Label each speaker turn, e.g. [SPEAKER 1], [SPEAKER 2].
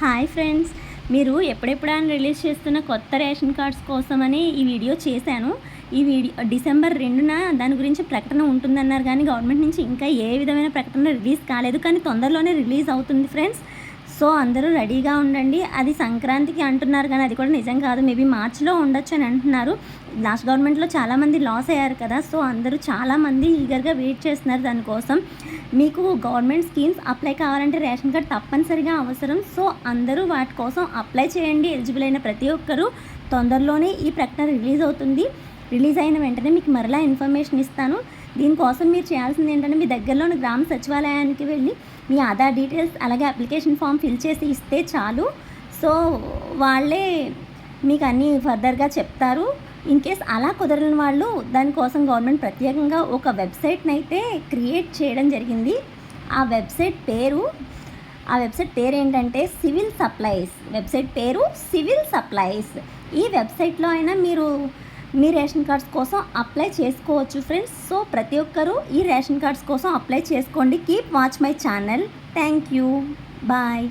[SPEAKER 1] Hi friends. మీరు ఎప్పుడెప్పుడైనా release చేస్తున్న కొత్త రేషన్ కార్డ్స్ కోసమని ఈ వీడియో చేశాను. ఈ వీడియో డిసెంబర్ రెండున దాని గురించి ప్రకటన ఉంటుందన్నారు కానీ గవర్నమెంట్ నుంచి ఇంకా ఏ విధమైన ప్రకటన రిలీజ్ కాలేదు. కానీ తొందరలోనే రిలీజ్ అవుతుంది ఫ్రెండ్స్. సో అందరూ రెడీగా ఉండండి. అది సంక్రాంతికి అంటున్నారు కానీ అది కూడా నిజం కాదు. మేబీ మార్చిలో ఉండొచ్చు అని అంటున్నారు. లాస్ట్ గవర్నమెంట్లో చాలామంది లాస్ అయ్యారు కదా. సో అందరూ చాలామంది ఈగర్గా వెయిట్ చేస్తున్నారు దానికోసం. మీకు గవర్నమెంట్ స్కీమ్స్ అప్లై కావాలంటే రేషన్ కార్డ్ తప్పనిసరిగా అవసరం. సో అందరూ వాటి కోసం అప్లై చేయండి. ఎలిజిబుల్ అయిన ప్రతి ఒక్కరూ తొందరలోనే ఈ ప్రకటన రిలీజ్ అవుతుంది. రిలీజ్ అయిన వెంటనే మీకు మరలా ఇన్ఫర్మేషన్ ఇస్తాను. దీనికోసం మీరు చేయాల్సింది ఏంటంటే మీ దగ్గరలోని గ్రామ సచివాలయానికి వెళ్ళి మీ ఆధార్ డీటెయిల్స్ అలాగే అప్లికేషన్ ఫామ్ ఫిల్ చేసి ఇస్తే చాలు. సో వాళ్ళే మీకు అన్నీ ఫర్దర్గా చెప్తారు. ఇన్ కేస్ అలా కుదరని వాళ్ళు దానికోసం గవర్నమెంట్ ప్రత్యేకంగా ఒక వెబ్సైట్ని అయితే క్రియేట్ చేయడం జరిగింది. ఆ వెబ్సైట్ పేరు ఆ వెబ్సైట్ పేరు ఏంటంటే సివిల్ సప్లైస్. వెబ్సైట్ పేరు సివిల్ సప్లైస్. ఈ వెబ్సైట్లో అయినా మీరు మీ రేషన్ కార్డ్స్ కోసం అప్లై చేసుకోవచ్చు ఫ్రెండ్స్. సో ప్రతి ఒక్కరూ ఈ రేషన్ కార్డ్స్ కోసం అప్లై చేసుకోండి. Keep watch my channel. Thank you. Bye.